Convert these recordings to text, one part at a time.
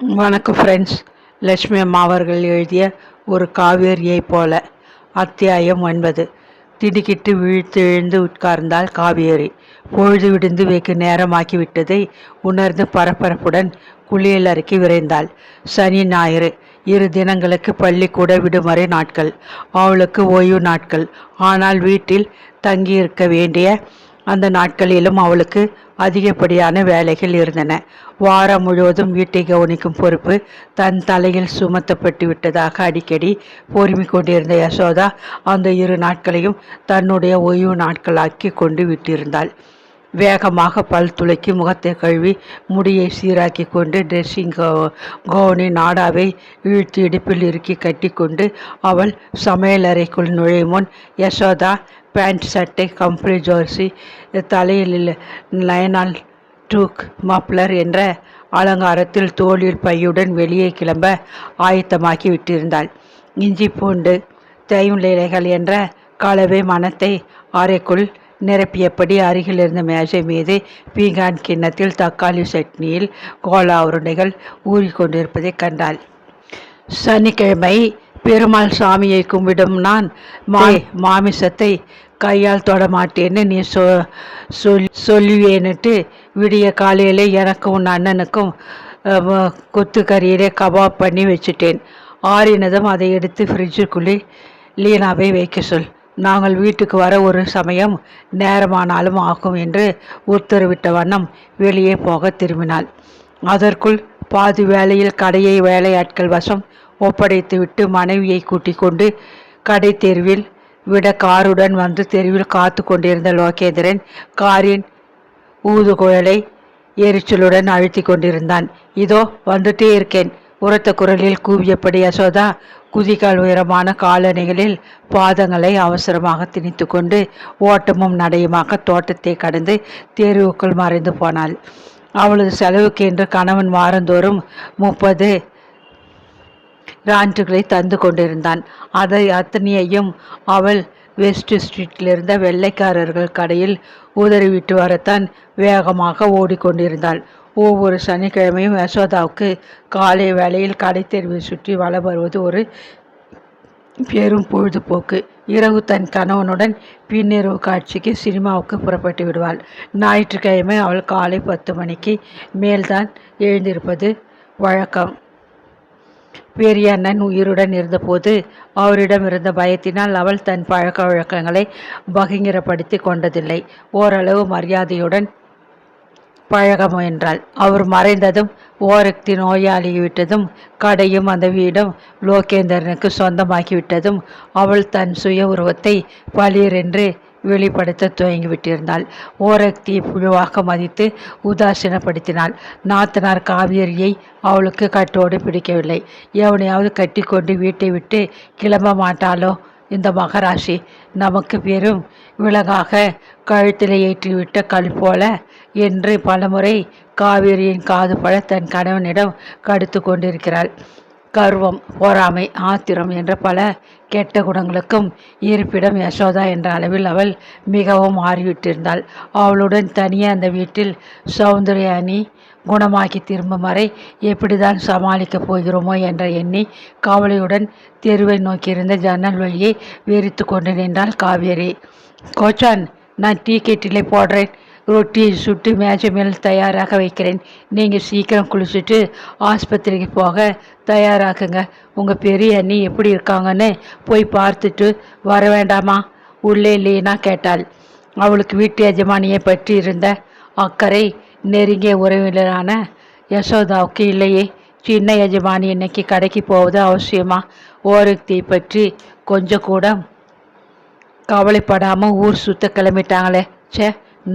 வணக்கம் ஃப்ரெண்ட்ஸ் லட்சுமி அம்மா அவர்கள் எழுதிய ஒரு காவேரியை போல. அத்தியாயம் ஒன்பது. திடுக்கிட்டு விழித்து எழுந்து உட்கார்ந்தாள் காவேரி. பொழுது விடிந்து வெகு நேரமாக்கி விட்டதை உணர்ந்து பரபரப்புடன் குளியல் அறைக்கு விரைந்தாள். சனி ஞாயிறு. இரு தினங்களுக்கு பள்ளிக்கூட விடுமுறை நாட்கள். அவளுக்கு ஓய்வு நாட்கள். ஆனால் வீட்டில் தங்கியிருக்க வேண்டிய அந்த நாட்களிலும் அவளுக்கு அதிகப்படியான வேலைகள் இருந்தன. வாரம் முழுவதும் வீட்டை கவனிக்கும் பொறுப்பு தன் தலையில் சுமத்தப்பட்டு விட்டதாக அடிக்கடி பொறுமிக் கொண்டிருந்த யசோதா அந்த இரு நாட்களையும் தன்னுடைய ஓய்வு நாட்களாக்கி கொண்டு விட்டிருந்தாள். வேகமாக பல் துளைக்கி முகத்தை கழுவி முடியை சீராக்கி கொண்டு ட்ரெஸ்ஸிங் கோ கவுனி நாடாவை இழுத்து இடுப்பில் இறுக்கி கட்டிக்கொண்டு அவள் சமையலறைக்குள் நுழையும் முன் யசோதா பேண்ட் சட்டை கம்ப்ளி ஜோர்சி தலையில் லயனால் டூக் மப்ளர் என்ற அலங்காரத்தில் தோளில் பையுடன் வெளியே கிளம்ப ஆயத்தமாக்கி விட்டிருந்தாள். இஞ்சி பூண்டு தேயுநிலைகள் என்ற கலவை மனத்தை அறைக்குள் நிரப்பியபடி அருகில் இருந்த மேஜை மீது பீங்கான் கிண்ணத்தில் தக்காளி சட்னியில் கோலா உருண்டைகள் ஊறிக்கொண்டிருப்பதை கண்டாள். சனிக்கிழமை பெருமாள் சாமியை கும்பிடும் நான் மா மாமிசத்தை கையால் தொடமாட்டேன்னு நீ சொ சொல் சொல்லுவேன்னுட்டு விடிய காலையில் எனக்கும் உன் அண்ணனுக்கும் கொத்து கறியிலே கபாப் பண்ணி வச்சுட்டேன். ஆறினதும் அதை எடுத்து ஃப்ரிட்ஜுக்குள்ளே லீனாவை வைக்க சொல். நாங்கள் வீட்டுக்கு வர ஒரு சமயம் நேரமானாலும் ஆகும் என்று உத்தரவிட்ட வண்ணம் வெளியே போக திரும்பினாள். அதற்குள் பாதி வேளையில் கடையை வேலையாட்கள் வசம் ஒப்படைத்துவிட்டு மனைவியை கூட்டிக் கொண்டு கடை தெருவில் விட காருடன் வந்து தெருவில் காத்து கொண்டிருந்த லோகேந்திரன் காரின் ஊதுகுழலை எரிச்சலுடன் அழுத்தி கொண்டிருந்தான். இதோ வந்துட்டே இருக்கேன் உரத்த குரலில் கூவியபடி யசோதா குதிகால் உயரமான காலணிகளில் பாதங்களை அவசரமாக திணித்து கொண்டு ஓட்டமும் நடையுமாக தோட்டத்தை கடந்து தேர்வுக்குள் மறைந்து போனாள். அவளது செலவுக்கு என்று கணவன் வாரந்தோறும் முப்பது ராண்டுகளை தந்து கொண்டிருந்தான். அதை அத்தனையையும் அவள் வெஸ்ட் ஸ்ட்ரீட்டில் இருந்த வெள்ளைக்காரர்கள் கடையில் உதறிவிட்டு வரத்தான் வேகமாக ஓடிக்கொண்டிருந்தாள். ஒவ்வொரு சனிக்கிழமையும் யசோதாவுக்கு காலை வேளையில் கடை தெருவை சுற்றி வள வருவது ஒரு பெரும் பொழுதுபோக்கு. இரவு தன் கணவனுடன் பின்னிரவு காட்சிக்கு சினிமாவுக்கு புறப்பட்டு விடுவாள். ஞாயிற்றுக்கிழமை அவள் காலை பத்து மணிக்கு மேல்தான் எழுந்திருப்பது வழக்கம். பெரியண்ணன் உயிருடன் இருந்தபோது அவரிடம் இருந்த பயத்தினால் அவள் தன் பழக்க வழக்கங்களை பகிங்கரப்படுத்தி கொண்டதில்லை. ஓரளவு மரியாதையுடன் பழக முயன்றாள் அவர் மறைந்ததும் ஓரக்தி நோயாளிவிட்டதும் கடையும் அந்த வீடும் லோகேந்தரனுக்கு சொந்தமாகிவிட்டதும் அவள் தன் சுய உருவத்தை பளிரென்று வெளிப்படுத்த துவங்கிவிட்டிருந்தாள். ஓரக்தியை புழுவாக மதித்து உதாசீனப்படுத்தினாள். நாத்தனார் காவியரியை அவளுக்கு கட்டோடு பிடிக்கவில்லை. எவனையாவது கட்டிக்கொண்டு வீட்டை விட்டு கிளம்ப மாட்டாளோ? இந்த மகராசி நமக்கு பெரும் விலகாக கழுத்தில் ஏற்றிவிட்ட கல் போல என்று பலமுறை காவேரியின் காது பழ தன் கணவனிடம் கடுத்து கொண்டிருக்கிறாள். கர்வம் பொறாமை ஆத்திரம் என்ற பல கெட்ட குணங்களுக்கும் இருப்பிடம் யசோதா என்ற அளவில் அவள் மிகவும் மாறிவிட்டிருந்தாள் அவளுடன் தனியே அந்த வீட்டில் சௌந்தர்யானி குணமாக்கி திரும்பும் வரை எப்படிதான் சமாளிக்கப் போகிறோமோ என்ற எண்ணி காவலையுடன் தெருவை நோக்கியிருந்த ஜன்னல் வழியை வெறித்து கொண்டு நின்றாள் காவேரி. கோச்சான் நான் டீ கெட்டிலே போடுறேன். ரொட்டியை சுட்டு மேஜை மேல் தயாராக வைக்கிறேன். நீங்கள் சீக்கிரம் குளிச்சுட்டு ஆஸ்பத்திரிக்கு போக தயாராக்குங்க உங்கள் பெரிய அண்ணி எப்படி இருக்காங்கன்னு போய் பார்த்துட்டு வர வேண்டாமா? உள்ளே இல்லைன்னா கேட்டாள். அவளுக்கு வீட்டு எஜமானியை பற்றி இருந்த அக்கறை நெருங்கிய உறவினரான யசோதாவுக்கு இல்லையே. சின்ன எஜமானி இன்னைக்கு கடைக்கு போவது அவசியமா? ஓரத்தை பற்றி கொஞ்சம் கூட கவலைப்படாமல் ஊர் சுத்த கிளம்பிட்டாங்களே. சே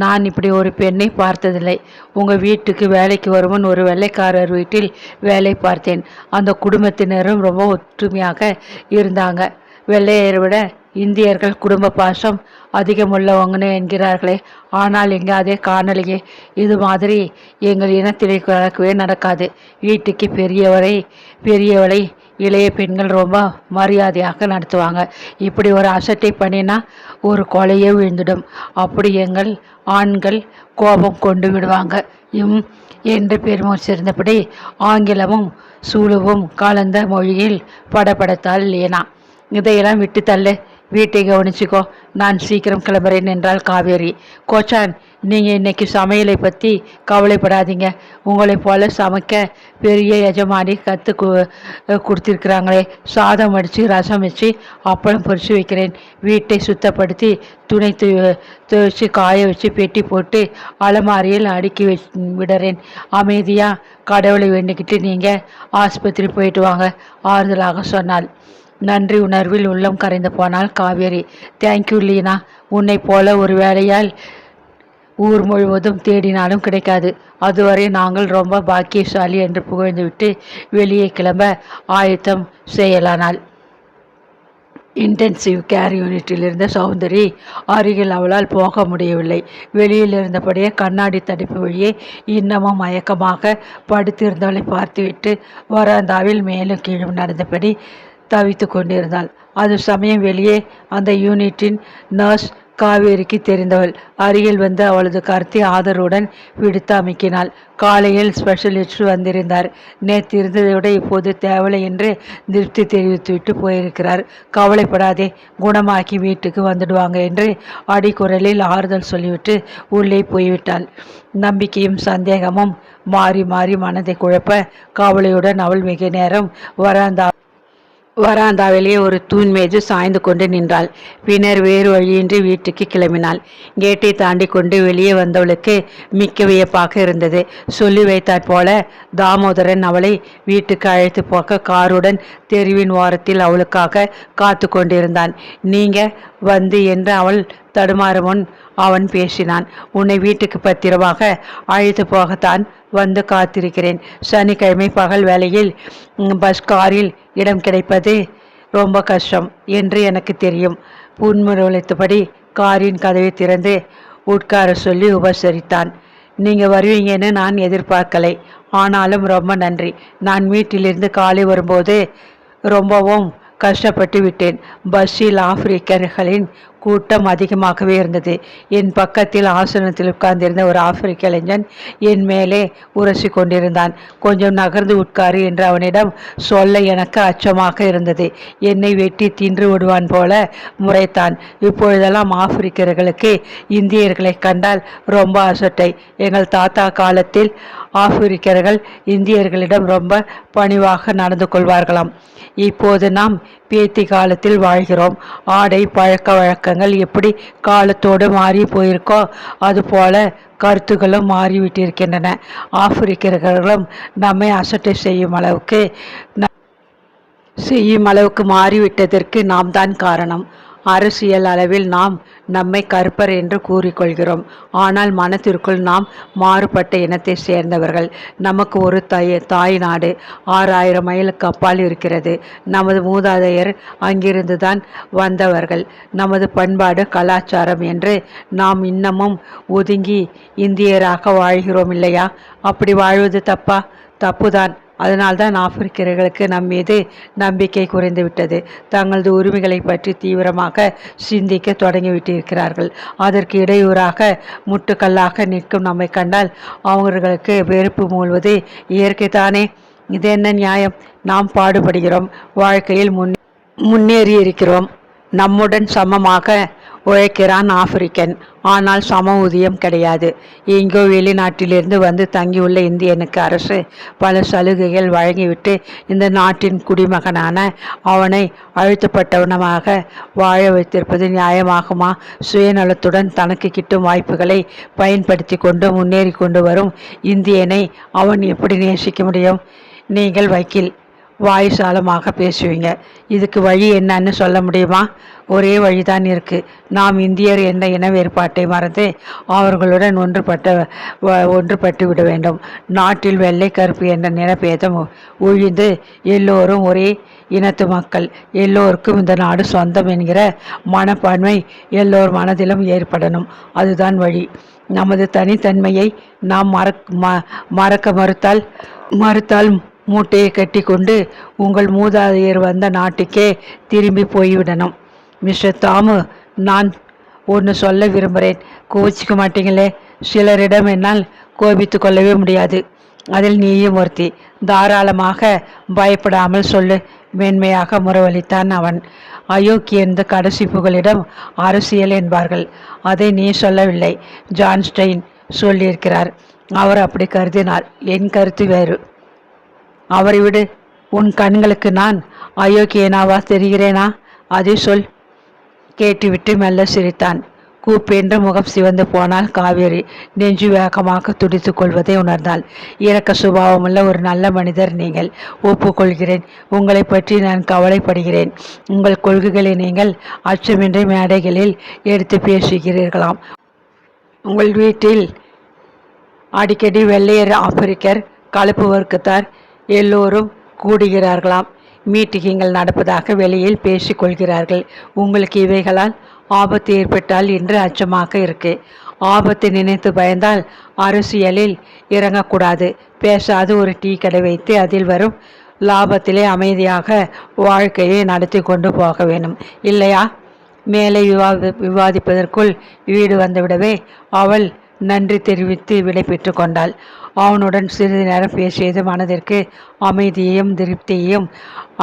நான் இப்படி ஒரு பெண்ணை பார்த்ததில்லை. உங்கள் வீட்டுக்கு வேலைக்கு வருவன் ஒரு வெள்ளைக்காரர் வீட்டில் வேலை பார்த்தேன். அந்த குடும்பத்தினரும் ரொம்ப ஒற்றுமையாக இருந்தாங்க. வெள்ளையரை விட இந்தியர்கள் குடும்ப பாசம் அதிகமுள்ளவங்கன்னு என்கிறார்களே. ஆனால் இங்கே அதே காணலையே இது மாதிரி எங்கள் இனத்திலே கலக்கவே நடக்காது. வீட்டுக்கு பெரியவரை பெரியவளை இளைய பெண்கள் ரொம்ப மரியாதையாக நடத்துவாங்க. இப்படி ஒரு அசட்டை பண்ணினா ஒரு கொலையே விழுந்துடும். அப்படி எங்கள் ஆண்கள் கோபம் கொண்டு விடுவாங்க. இம் என்று பெருமூச்சிருந்தபடி ஆங்கிலமும் சூலுவும் கலந்த மொழியில் படபடத்தால் இல்லையனா இதையெல்லாம் விட்டு தள்ளு. வீட்டை கவனிச்சுக்கோ. நான் சீக்கிரம் கிளம்புறேன் என்றாள் காவேரி. கோச்சான் நீங்கள் இன்னைக்கு சமையலை பற்றி கவலைப்படாதீங்க. உங்களை போல சமைக்க பெரிய எஜமானி கற்று கு கொடுத்துருக்குறாங்களே. சாதம் அடித்து ரசம் வச்சு அப்பளம் பொறிச்சு வைக்கிறேன். வீட்டை சுத்தப்படுத்தி துணி து துவச்சி காய வச்சு பெட்டி போட்டு அலமாரியில் அடுக்கி வச் விடுறேன். அமைதியாக கடவுளை வேண்டிக்கிட்டு நீங்கள் ஆஸ்பத்திரி போயிட்டு வாங்க ஆறுதலாக சொன்னாள். நன்றி உணர்வில் உள்ளம் கரைந்து போனால் காவேரி. தேங்க்யூ லீனா. உன்னை போல ஒரு வேலையால் ஊர் முழுவதும் தேடினாலும் கிடைக்காது. அதுவரை நாங்கள் ரொம்ப பாக்கியசாலி என்று புகழ்ந்துவிட்டு வெளியே கிளம்ப ஆயத்தம் செய்யலானாள். இன்டென்சிவ் கேர் யூனிட்டில் இருந்த சௌந்தரி அருகில் அவளால் போக முடியவில்லை. வெளியில் இருந்தபடியே கண்ணாடி தடுப்பு வழியே இன்னமும் மயக்கமாக படுத்திருந்தவளை பார்த்துவிட்டு வராந்தாவில் மேலும் கீழும் நடந்தபடி தவித்து கொண்டிருந்தாள். அது சமயம் வெளியே அந்த யூனிட்டின் நர்ஸ் காவேரிக்கு தெரிந்தவள். அருகில் வந்து அவளது கருத்தை ஆதரவுடன் விடுத்து அமைக்கினாள். காலையில் ஸ்பெஷலிஸ்ட் வந்திருந்தார். நேற்று இருந்ததை விட இப்போது தேவலை என்று திருப்தி தெரிவித்துவிட்டு போயிருக்கிறார். கவலைப்படாதே குணமாக்கி வீட்டுக்கு வந்துடுவாங்க என்று அடிக்குரலில் ஆறுதல் சொல்லிவிட்டு உள்ளே போய்விட்டாள். நம்பிக்கையும் சந்தேகமும் மாறி மாறி மனதை குழப்ப கவலையுடன் அவள் மிக நேரம் வராந்தா வராந்தாவிலே ஒரு தூண் மீது சாய்ந்து கொண்டு நின்றாள். பின்னர் வேறு வழியின்றி வீட்டுக்கு கிளம்பினாள். கேட்டை தாண்டி கொண்டு வெளியே வந்தவளுக்கு மிக்க வியப்பாக இருந்தது. சொல்லி வைத்தாற் போல தாமோதரன் அவளை வீட்டுக்கு அழைத்து போக்க காருடன் தெருவின் ஓரத்தில் அவளுக்காக காத்து கொண்டிருந்தான். நீங்க வந்து என்று அவள் தடுமாறும் முன் அவன் பேசினான். உன்னை வீட்டுக்கு பத்திரமாக அழைத்து போகத்தான் வந்து காத்திருக்கிறேன். சனிக்கிழமை பகல் வேளையில் பஸ் காரில் இடம் கிடைப்பது ரொம்ப கஷ்டம் என்று எனக்கு தெரியும். புன்முறைத்தபடி காரின் கதவை திறந்து உட்கார சொல்லி உபசரித்தான். நீங்கள் வருவீங்கன்னு நான் எதிர்பார்க்கலை. ஆனாலும் ரொம்ப நன்றி. நான் வீட்டிலிருந்து காலை வரும்போது ரொம்பவும் கஷ்டப்பட்டு விட்டேன். பஸ்ஸில் ஆப்பிரிக்கர்களின் கூட்டம் அதிகமாகவே இருந்தது. என் பக்கத்தில் ஆசனத்தில் உட்கார்ந்திருந்த ஒரு ஆப்பிரிக்க இளைஞன் என் மேலே உரசி கொண்டிருந்தான் கொஞ்சம் நகர்ந்து உட்காரு என்று அவனிடம் சொல்ல எனக்கு அச்சமாக இருந்தது. என்னை வெட்டி தின்று விடுவான் போல முறைத்தான். இப்பொழுதெல்லாம் ஆப்பிரிக்கர்களுக்கு இந்தியர்களை கண்டால் ரொம்ப அசட்டை. எங்கள் தாத்தா காலத்தில் ஆப்பிரிக்கர்கள் இந்தியர்களிடம் ரொம்ப பணிவாக நடந்து கொள்வார்களாம். இப்போது நாம் பேத்தி காலத்தில் வாழ்கிறோம். ஆடை பழக்க வழக்க பழக்கங்கள் எப்படி காலத்தோடு மாறி போயிருக்கோ அதுபோல கருத்துக்களும் மாறிவிட்டிருக்கின்றன. ஆப்பிரிக்கர்களும் நம்மை அசட்டை செய்யும் அளவுக்கு செய்யும் அளவுக்கு மாறிவிட்டதற்கு நாம் தான் காரணம். அரசியல் அளவில் நாம் நம்மை கருப்பர் என்று கூறிக்கொள்கிறோம். ஆனால் மனத்திற்குள் நாம் மாறுபட்ட இனத்தை சேர்ந்தவர்கள். நமக்கு ஒரு தாய் தாய் நாடு ஆறாயிரம் மைலுக்கு அப்பால் இருக்கிறது. நமது மூதாதையர் அங்கிருந்து தான் வந்தவர்கள். நமது பண்பாடு கலாச்சாரம் என்று நாம் இன்னமும் ஒதுங்கி இந்தியராக வாழ்கிறோம் இல்லையா? அப்படி வாழ்வது தப்பா? தப்புதான். அதனால்தான் ஆப்பிரிக்கர்களுக்கு நம் மீது நம்பிக்கை குறைந்துவிட்டது தங்களது உரிமைகளை பற்றி தீவிரமாக சிந்திக்க தொடங்கிவிட்டிருக்கிறார்கள். அதற்கு இடையூறாக முட்டுக்கல்லாக நிற்கும் நம்மை கண்டால் அவர்களுக்கு வெறுப்பு மூழ்வது இயற்கைதானே? இது என்ன நியாயம்? நாம் பாடுபடுகிறோம். வாழ்க்கையில் முன் முன்னேறி இருக்கிறோம் நம்முடன் சமமாக உழைக்கிறான் ஆப்பிரிக்கன். ஆனால் சம ஊதியம் கிடையாது. எங்கோ வெளிநாட்டிலிருந்து வந்து தங்கியுள்ள இந்தியனுக்கு அரசு பல சலுகைகள் வழங்கிவிட்டு இந்த நாட்டின் குடிமகனான அவனை அழுத்தப்பட்டவனமாக வாழ வைத்திருப்பது நியாயமாகுமா? சுயநலத்துடன் தனக்கு கிட்டும் வாய்ப்புகளை பயன்படுத்தி கொண்டு முன்னேறி கொண்டு வரும் இந்தியனை அவன் எப்படி நேசிக்க முடியும்? நீங்கள் வக்கீல். வாயுசாலமாக பேசுவீங்க. இதுக்கு வழி என்னன்னு சொல்ல முடியுமா? ஒரே வழிதான் இருக்குது நாம் இந்தியர் என்ற இன வேறுபாட்டை மறந்து அவர்களுடன் ஒன்றுபட்ட ஒன்றுபட்டு விட வேண்டும். நாட்டில் வெள்ளை கருப்பு என்ற நிலப்பேதம் ஒழிந்து எல்லோரும் ஒரே இனத்து மக்கள். எல்லோருக்கும் இந்த நாடு சொந்தம் என்கிற மனப்பான்மை எல்லோர் மனதிலும் ஏற்படணும். அதுதான் வழி. நமது தனித்தன்மையை நாம் மறக் ம- மறக்க மறுத்தால் மறுத்தால் மூட்டையை கட்டிக்கொண்டு உங்கள் மூதாதையர் வந்த நாட்டுக்கே திரும்பி போய்விடணும். மிஸ்டர் தாமு நான் ஒன்று சொல்ல விரும்புகிறேன் கோவிச்சிக்க மாட்டீங்களே. சிலரிடம் என்னால் கோபித்து கொள்ளவே முடியாது. அதில் நீயும் ஒருத்தி. தாராளமாக பயப்படாமல் சொல்லு. மென்மையாக முறவளித்தான் அவன். அயோக்கியந்த கடைசி புகழிடம் அரசியல் என்பார்கள். அதை நீ சொல்லவில்லை. ஜான்ஸ்டைன் சொல்லியிருக்கிறார். அவர் அப்படி கருதினார். என் கருத்து வேறு. அவரை விடு. உன் கண்களுக்கு நான் அயோக்கியனாவா தெரிகிறேனா? அதை சொல். கேட்டுவிட்டு மெல்ல சிரித்தான். கூப்பென்று முகம் சிவந்து போனால் காவேரி நெஞ்சு வேகமாக துடித்து கொள்வதை உணர்ந்தாள். இறக்க சுபாவமுள்ள ஒரு நல்ல மனிதர் நீங்கள். ஒப்புக்கொள்கிறேன். உங்களை பற்றி நான் கவலைப்படுகிறேன். உங்கள் கொள்கைகளை நீங்கள் அச்சமின்றி மேடைகளில் எடுத்து பேசுகிறீர்களாம். உங்கள் வீட்டில் அடிக்கடி வெள்ளையர் ஆப்பிரிக்கர் கலப்பு வர்க்கத்தார் எல்லோரும் கூடுகிறார்களாம். மீட்டிங்குகள் நடப்பதாக வெளியில் பேசிக்கொள்கிறார்கள். உங்களுக்கு இவைகளால் ஆபத்து ஏற்பட்டால் என்று அச்சமாக இருக்கு. ஆபத்து நினைத்து பயந்தால் அரசியலில் இறங்கக்கூடாது. பேசாது ஒரு டீ கடை வைத்து அதில் வரும் லாபத்திலே அமைதியாக வாழ்க்கையை நடத்தி கொண்டு போக வேண்டும். இல்லையா? மேலே விவாதி விவாதிப்பதற்குள் வீடு வந்துவிடவே அவள் நன்றி தெரிவித்து விடை பெற்று கொண்டாள். அவனுடன் சிறிது நேரம் பேசியது மனதிற்கு அமைதியையும் திருப்தியையும்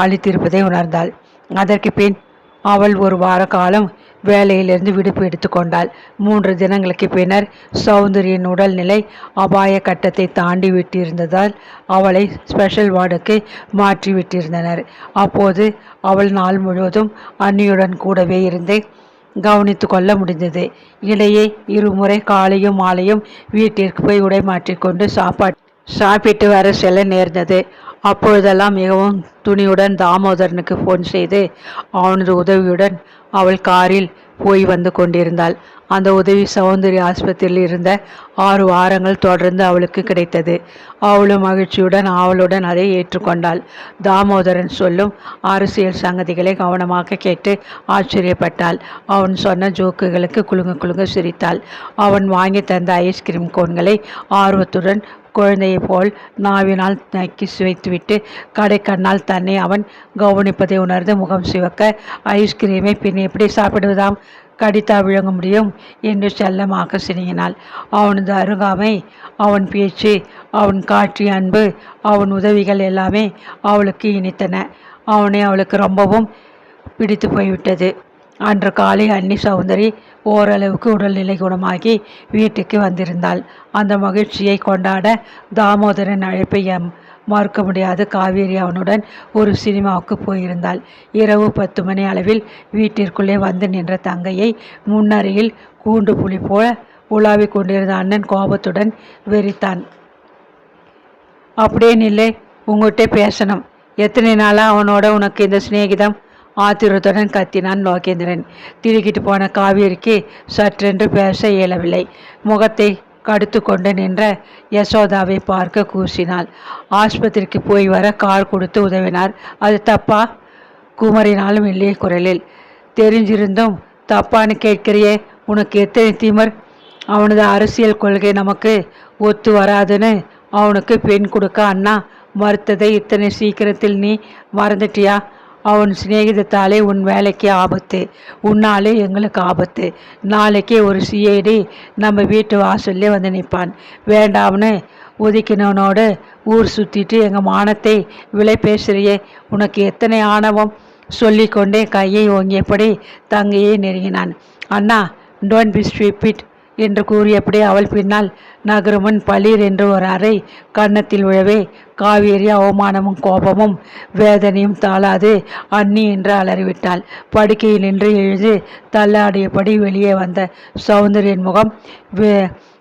அளித்திருப்பதை உணர்ந்தாள். அதற்கு பின் அவள் ஒரு வார காலம் வேலையிலிருந்து விடுப்பு எடுத்துக்கொண்டாள் மூன்று தினங்களுக்கு பின்னர் சௌந்தரியின் உடல்நிலை அபாய கட்டத்தை தாண்டி விட்டிருந்ததால் அவளை ஸ்பெஷல் வார்டுக்கு மாற்றி விட்டிருந்தனர். அப்போது அவள் நாள் முழுவதும் அன்னியுடன் கூடவே இருந்து கவனித்து கொள்ள முடிந்தது. இடையே இருமுறை காலையும் மாலையும் வீட்டிற்கு போய் உடை மாற்றிக்கொண்டு சாப்பாடு சாப்பிட்டு வர செல்ல நேர்ந்தது. அப்பொழுதெல்லாம் மிகவும் துணியுடன் தாமோதரனுக்கு ஃபோன் செய்து அவனது உதவியுடன் அவள் காரில் போய் வந்து கொண்டிருந்தாள். அந்த உதவி சௌந்தரி ஆஸ்பத்திரியில் இருந்த ஆறு வாரங்கள் தொடர்ந்து அவளுக்கு கிடைத்தது. அவளும் மகிழ்ச்சியுடன் அவளுடன் அதை ஏற்றுக்கொண்டாள். தாமோதரன் சொல்லும் அரசியல் சங்கதிகளை கவனமாக கேட்டு ஆச்சரியப்பட்டாள். அவன் சொன்ன ஜோக்குகளுக்கு குலுங்க குலுங்க சிரித்தாள். அவன் வாங்கி தந்த ஐஸ்கிரீம் கோன்களை ஆர்வத்துடன் குழந்தையைப் போல் நாவினால் நக்கி சுவைத்துவிட்டு கடைக்கண்ணால் தன்னை அவன் கவனிப்பதை உணர்ந்து முகம் சிவக்க ஐஸ்கிரீமை பின் எப்படி சாப்பிடுவதாம்? கடித்தா விழுங்க முடியும் என்று செல்லமாக சினிங்கினாள் அவனது அருகாமை அவன் பேச்சு அவன் காட்சி அன்பு அவன் உதவிகள் எல்லாமே அவளுக்கு இனித்தன. அவனை அவளுக்கு ரொம்பவும் பிடித்து போய்விட்டது. அன்று காலை அன்னி சௌந்தரி ஓரளவுக்கு உடல்நிலை குணமாகி வீட்டுக்கு வந்திருந்தாள். அந்த மகிழ்ச்சியை கொண்டாட தாமோதரன் அழைப்பை மறுக்க முடியாது. காவேரி அவனுடன் ஒரு சினிமாவுக்கு போயிருந்தாள். இரவு பத்து மணி அளவில் வீட்டிற்குள்ளே வந்து நின்ற தங்கையை முன்னறையில் கூண்டு புலி போல உலாவிக் கொண்டிருந்த அண்ணன் கோபத்துடன் வெறித்தான். அப்படியே நில்லை உங்கள்கிட்ட பேசணும். எத்தனை நாளாக அவனோட உனக்கு இந்த சிநேகிதம்? ஆத்திரத்துடன் கத்தினான் லோகேந்திரன். திருக்கிட்டு போன காவேரிக்கு சற்றென்று பேச இயலவில்லை. முகத்தை கடுத்து கொண்டு நின்ற யசோதாவை பார்க்க கூசினாள். ஆஸ்பத்திரிக்கு போய் வர கார் கொடுத்து உதவினார். அது தப்பா? குமரினாலும் இல்லையே குரலில். தெரிஞ்சிருந்தும் தப்பான்னு கேட்கிறியே உனக்கு எத்தனை திமர்? அவனது அரசியல் கொள்கை நமக்கு ஒத்து வராதுன்னு அவனுக்கு பெண் கொடுக்க அண்ணா மறுத்ததை இத்தனை சீக்கிரத்தில் நீ மறந்துட்டியா? அவன் சிநேகிதத்தாலே உன் வேலைக்கு ஆபத்து உன்னாலே எங்களுக்கு ஆபத்து. நாளைக்கே ஒரு சிஐடி நம்ம வீட்டு வாசல்லே வந்து நிற்பான். வேண்டாம்னு ஒதுக்கினவனோடு ஊர் சுற்றிட்டு எங்கள் மானத்தை விலை பேசுறியே உனக்கு எத்தனை ஆணவம்? சொல்லிக்கொண்டே கையை ஓங்கியபடி தங்கையை நெருங்கினான். அண்ணா டோன்ட் பி ஸ்வீப்பிட் என்று கூறியபடி அவள் பின்னால் நகருமுன் பளிர் என்று ஒரு அறை கன்னத்தில் விழவே காவேரி அவமானமும் கோபமும் வேதனையும் தாளாது அண்ணி என்று அலறிவிட்டாள். படுக்கையில் நின்று எழுது தள்ளாடியபடி வெளியே வந்த சௌந்தரியின் முகம் வெ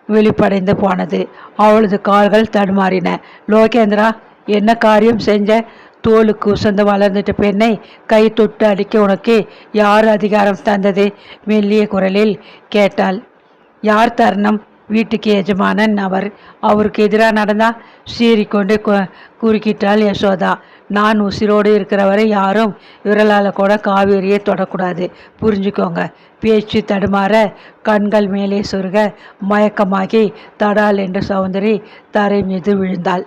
வெளிப்படைந்து போனது. அவளது கால்கள் தடுமாறின. லோகேந்திரா என்ன காரியம் செஞ்ச? தோலுக்கு உசந்து வளர்ந்துட்ட பெண்ணை கை தொட்டு அடிக்க உனக்கு யார் அதிகாரம் தந்தது? மெல்லிய குரலில் கேட்டாள். யார் தருணம்? வீட்டுக்கு எஜமானன் அவர். அவருக்கு எதிராக நடந்தால் சீறிக்கொண்டு குறுக்கிட்டாள் யசோதா. நான் உசிரோடு இருக்கிறவரை யாரும் விரலால் கூட காவேரியை தொடக்கூடாது. புரிஞ்சுக்கோங்க. பேச்சு தடுமாற கண்கள் மேலே சொருக மயக்கமாகி தடால் என்று சௌந்தரி தரை மீது விழுந்தாள்.